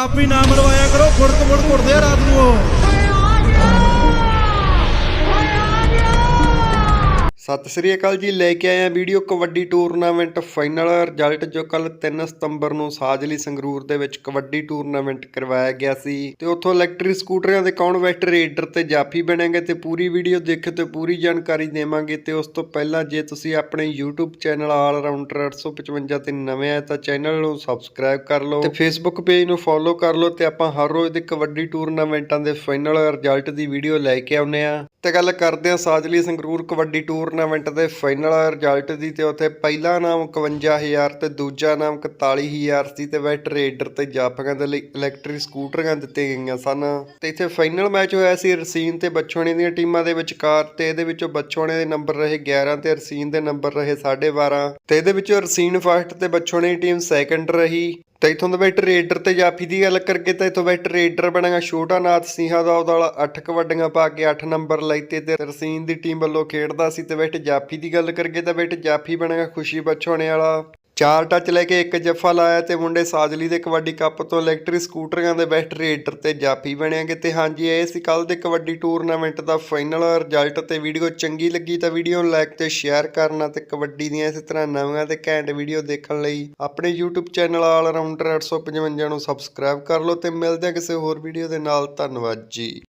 Copy ਨਾ ਮਰਵਾਇਆ ਕਰੋ ਫੁੜਕ ਫੁੜ ਘੁੱਟਦੇ ਆ ਰਾਤ ਨੂੰ। ਉਹ ਸਤਿ ਸ੍ਰੀ ਅਕਾਲ ਜੀ, ਲੈ ਕੇ ਆਏ ਆ video kabaddi tournament final. Result ਜੋ ਕੱਲ 3 ਸਤੰਬਰ ਨੂੰ ਸਾਜਲੀ ਸੰਗਰੂਰ ਦੇ ਵਿੱਚ ਕਬੱਡੀ ਟੂਰਨਾਮੈਂਟ ਕਰਵਾਇਆ ਗਿਆ ਸੀ। ਤੇ ਉੱਥੋਂ ਇਲੈਕਟ੍ਰਿਕ ਸਕੂਟਰਾਂ ਦੇ ਕੌਣ ਵੈਕਟਰ ਰੇਡਰ ਤੇ ਜਾਫੀ ਬਣੇਗੇ ਤੇ ਪੂਰੀ ਵੀਡੀਓ ਦੇਖੋ ਤੇ ਪੂਰੀ ਜਾਣਕਾਰੀ ਦੇਵਾਂਗੇ। ਤੇ ਉਸ ਤੋਂ ਪਹਿਲਾਂ ਜੇ ਤੁਸੀਂ ਆਪਣੇ YouTube ਚੈਨਲ ਆਲ ਰਾਊਂਡਰ 855 ਤੇ ਨਵੇਂ ਆਏ ਤਾਂ ਚੈਨਲ ਨੂੰ ਸਬਸਕ੍ਰਾਈਬ ਕਰ ਲਓ। ਤੇ Facebook ਪੇਜ ਨੂੰ ਫੋਲੋ ਕਰ ਲਓ ਤੇ ਆਪਾਂ ਹਰ ਰੋਜ਼ ਦੇ ਕਬੱਡੀ ਟੂਰਨਾਮੈਂਟਾਂ ਦੇ ਫਾਈਨਲ ਰਿਜ਼ਲਟ ਦੀ ਵੀਡੀਓ ਲੈ ਕੇ ਆਉਨੇ ਆ ਤੇ ਗੱਲ ਕਰਦੇ ਆ ਸਾਜਲੀ ਸੰਗਰੂਰ ਕਬੱਡੀ ਟੂਰ ਟੂਰਨਾਮੈਂਟ ਦੇ ਫਾਈਨਲ ਰਿਜ਼ਲਟ ਦੀ ਤੇ ਉੱਥੇ ਪਹਿਲਾ ਨਾਮ 51000 ਤੇ ਦੂਜਾ ਨਾਮ 41000 ਸੀ ਤੇ ਵੈਟ ਰੇਡਰ ਤੇ ਜਾਫੀਆਂ ਦੇ ਲਈ ਇਲੈਕਟ੍ਰਿਕ ਸਕੂਟਰਾਂ ਦਿੱਤੀਆਂ ਗਈਆਂ ਸਨ। ਤੇ ਇੱਥੇ ਫਾਈਨਲ ਮੈਚ ਹੋਇਆ ਸੀ ਰਸੀਨ ਤੇ ਬੱਚੋਣੇ ਦੀਆਂ ਟੀਮਾਂ ਦੇ ਵਿਚਕਾਰ ਤੇ ਇਹਦੇ ਵਿੱਚੋਂ ਬੱਚੋਣੇ ਦੇ ਨੰਬਰ ਰਹੇ 11 ਤੇ ਰਸੀਨ ਦੇ ਨੰਬਰ ਰਹੇ 12.5 ਤੇ ਇਹਦੇ ਵਿੱਚੋਂ ਰਸੀਨ ਫਸਟ ਤੇ ਬੱਚੋਣੇ ਦੀ ਟੀਮ ਸੈਕੰਡ ਰਹੀ। ਤੇ ਇਥੋਂ ਦਾ ਵੈਟ ਰੇਡਰ ਤੇ ਜਾਫੀ ਦੀ ਗੱਲ ਕਰਕੇ ਤਾਂ ਇਥੋਂ ਵੈਟ ਰੇਡਰ ਬਣਾਗਾ ਛੋਟਾ ਨਾਥ ਸਿੰਘਾ ਦਾ ਉਹਦਾ 8 ਕਬੱਡੀਆਂ ਪਾ ਕੇ 8 ਨੰਬਰ ਲੈਤੇ ਤੇ ਰਸੀਨ ਦੀ ਟੀਮ ਵੱਲੋਂ ਖੇਡਦਾ ਸੀ ਤੇ ਵੈਟ ਜਾਫੀ ਦੀ ਗੱਲ ਕਰਕੇ ਤਾਂ ਵੈਟ ਜਾਫੀ ਬਣਾਗਾ ਖੁਸ਼ੀ ਬਚੋਣੇ ਵਾਲਾ। ਚਾਰ ਟੱਚ ਲੈ ਕੇ ਇੱਕ ਜੱਫਾ ਲਾਇਆ ਤੇ ਮੁੰਡੇ ਸਾਜਲੀ ਦੇ ਕਬੱਡੀ ਕੱਪ ਤੋਂ ਇਲੈਕਟ੍ਰਿਕ ਸਕੂਟਰਾਂ ਦੇ ਬੈਸਟ ਰੇਡਰ ਤੇ ਜਾਫੀ ਬਣਿਆਗੇ ਤੇ ਹਾਂਜੀ, ਇਹ ਸੀ ਕੱਲ ਦੇ ਕਬੱਡੀ ਟੂਰਨਾਮੈਂਟ ਦਾ ਫਾਈਨਲ ਰਿਜ਼ਲਟ ਤੇ ਵੀਡੀਓ ਚੰਗੀ ਲੱਗੀ ਤਾਂ ਵੀਡੀਓ ਨੂੰ ਲਾਈਕ ਤੇ ਸ਼ੇਅਰ ਕਰਨਾ ਤੇ ਕਬੱਡੀ ਦੀਆਂ ਇਸੇ ਤਰ੍ਹਾਂ ਨਵੀਆਂ ਤੇ ਘੈਂਟ ਵੀਡੀਓ ਦੇਖਣ ਲਈ ਆਪਣੇ YouTube ਚੈਨਲ ਆਲ ਰਾਊਂਡਰ 855 ਨੂੰ ਸਬਸਕ੍ਰਾਈਬ ਕਰ ਲਓ ਤੇ ਮਿਲਦੇ ਹਾਂ ਕਿਸੇ ਹੋਰ ਵੀਡੀਓ ਦੇ ਨਾਲ, ਧੰਨਵਾਦ ਜੀ।